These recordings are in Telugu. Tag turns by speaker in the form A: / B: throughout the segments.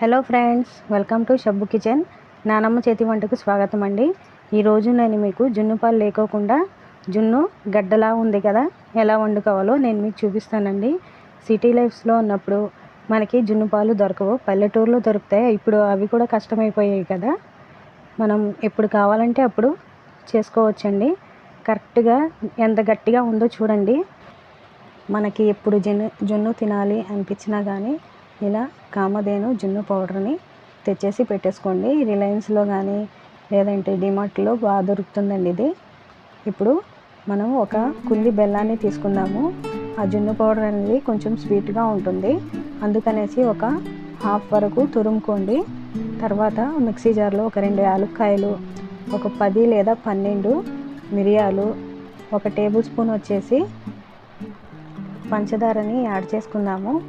A: Hello friends welcome to Shabbu Kitchen. నానమ్మ చేతి వంటకు స్వాగతం అండి. ఈరోజు నేను మీకు జున్ను పాలు లేకోకుండా జున్ను గడ్డలా ఉంది కదా ఎలా వండుకోవాలో నేను మీకు చూపిస్తానండి. సిటీ లైఫ్స్లో ఉన్నప్పుడు మనకి జున్ను పాలు దొరకవు. పల్లెటూరులో దొరుకుతాయి. ఇప్పుడు అవి కూడా కష్టమైపోయాయి కదా. మనం ఎప్పుడు కావాలంటే అప్పుడు చేసుకోవచ్చండి. కరెక్ట్గా ఎంత గట్టిగా ఉందో చూడండి. మనకి ఎప్పుడు జున్ను జున్ను తినాలి అనిపించినా కానీ ఇలా కామధేను జున్ను పౌడర్ని తెచ్చేసి పెట్టేసుకోండి. రిలయన్స్లో కానీ లేదంటే డిమార్ట్లో బాగా దొరుకుతుందండి ఇది. ఇప్పుడు మనం ఒక కుంది బెల్లాన్ని తీసుకుందాము. ఆ జున్ను పౌడర్ అనేది కొంచెం స్వీట్గా ఉంటుంది. అందుకనేసి ఒక హాఫ్ వరకు తురుముకోండి. తర్వాత మిక్సీ జార్లో ఒక రెండు యాలక్కాయలు ఒక పది లేదా పన్నెండు మిరియాలు ఒక టేబుల్ స్పూన్ వచ్చేసి పంచదారని యాడ్ చేసుకుందాము.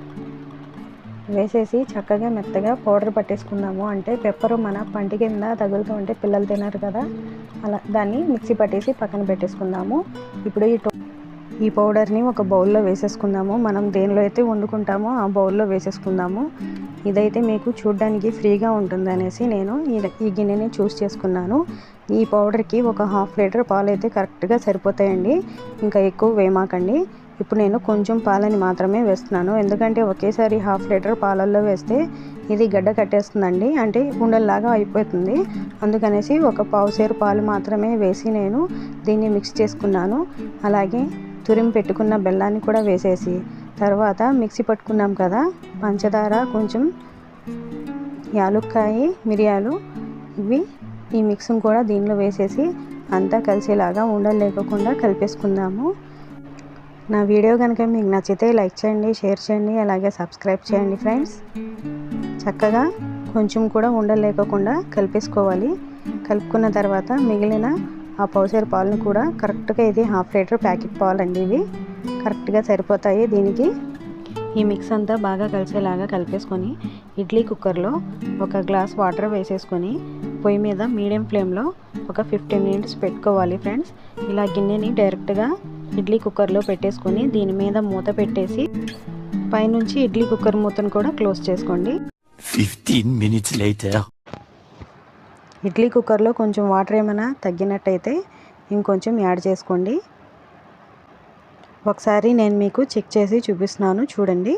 A: వేసేసి చక్కగా మెత్తగా పౌడర్ పట్టేసుకుందాము. అంటే పెప్పర్ మన పంటి కింద తగులుతూ ఉంటే పిల్లలు తినరు కదా. అలా దాన్ని మిక్సీ పట్టేసి పక్కన పెట్టేసుకుందాము. ఇప్పుడు ఈ టో- ఈ పౌడర్ని ఒక బౌల్లో వేసేసుకుందాము. మనం దేనిలో అయితే వండుకుంటామో ఆ బౌల్లో వేసేసుకుందాము. ఇదైతే మీకు చూడ్డానికి ఫ్రీగా ఉంటుంది అనేసి నేను ఈ- గిన్నెని చూస్ చేసుకున్నాను. ఈ పౌడర్కి ఒక హాఫ్ లీటర్ పాలు అయితే కరెక్ట్గా సరిపోతాయండి. ఇంకా ఎక్కువ వేమాకండి. ఇప్పుడు నేను కొంచెం పాలని మాత్రమే వేస్తున్నాను. ఎందుకంటే ఒకేసారి హాఫ్ లీటర్ పాలల్లో వేస్తే ఇది గడ్డ కట్టేస్తుందండి. అంటే ఉండల్లాగా అయిపోతుంది. అందుకనేసి ఒక పావు సేరు పాలు మాత్రమే వేసి నేను దీన్ని మిక్స్ చేసుకున్నాను. అలాగే తురిమి పెట్టుకున్న బెల్లాన్ని కూడా వేసేసి తర్వాత మిక్సీ పట్టుకున్నాం కదా పంచదార కొంచెం యాలుక్కాయ మిరియాలు ఇవి ఈ మిక్స్ని కూడా దీనిలో వేసేసి అంతా కలిసేలాగా ఉండలు లేకుండా కలిపేసుకుందాము. నా వీడియో కనుక మీకు నచ్చితే లైక్ చేయండి షేర్ చేయండి అలాగే సబ్స్క్రైబ్ చేయండి ఫ్రెండ్స్. చక్కగా కొంచెం కూడా ఉండలేకుండా కలిపేసుకోవాలి. కలుపుకున్న తర్వాత మిగిలిన ఆ పౌసేరు పాలను కూడా కరెక్ట్గా ఇది హాఫ్ లీటర్ ప్యాకెట్ పాలండి ఇవి. కరెక్ట్గా సరిపోతాయి దీనికి. ఈ మిక్స్ అంతా బాగా కలిసేలాగా కలిపేసుకొని ఇడ్లీ కుక్కర్లో ఒక గ్లాస్ వాటర్ వేసేసుకొని పొయ్యి మీద మీడియం ఫ్లేమ్లో ఒక ఫిఫ్టీన్ మినిట్స్ పెట్టుకోవాలి ఫ్రెండ్స్. ఇలా గిన్నెని డైరెక్ట్గా ఇడ్లీ కుక్కర్లో పెట్టేసుకొని దీని మీద మూత పెట్టేసి పైనుంచి ఇడ్లీ కుక్కర్ మూతను కూడా క్లోజ్ చేసుకోండి
B: 15 minutes later.
A: ఇడ్లీ కుక్కర్లో కొంచెం వాటర్ ఏమైనా తగ్గినట్టయితే ఇంకొంచెం యాడ్ చేసుకోండి ఒకసారి నేను మీకు చెక్ చేసి చూపిస్తున్నాను చూడండి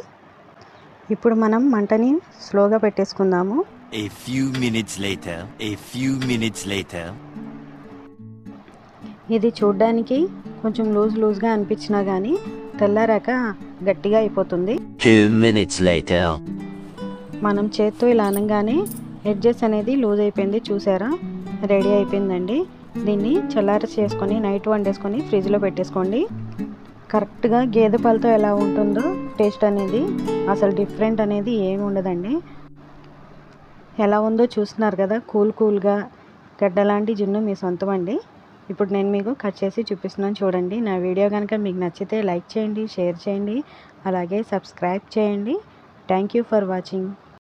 A: ఇప్పుడు మనం మంటని స్లోగా పెట్టేసుకుందాము
B: A few minutes later. A few minutes later.
A: ఇది చూడ్డానికి కొంచెం లూజ్ లూజ్గా అనిపించినా కానీ తెల్లారాక గట్టిగా అయిపోతుంది. మనం చేత్తో ఇలా అనగానే ఎడ్జెస్ అనేది లూజ్ అయిపోయింది చూసారా? రెడీ అయిపోయిందండి. దీన్ని చల్లార చేసుకొని నైట్ వండేసుకొని ఫ్రిడ్జ్లో పెట్టేసుకోండి. కరెక్ట్గా గేదె పాలతో ఎలా ఉంటుందో టేస్ట్ అనేది అసలు డిఫరెంట్ అనేది ఏమి ఉండదండి. ఎలా ఉందో చూస్తున్నారు కదా కూల్ కూల్గా గడ్డలాంటి జున్ను మీ సొంతం అండి. ఇప్పుడు నేను మీకు కట్ చేసి చూపిస్తున్నాను చూడండి. నా వీడియో కనుక మీకు నచ్చితే లైక్ చేయండి షేర్ చేయండి అలాగే సబ్స్క్రైబ్ చేయండి. Thank you for watching.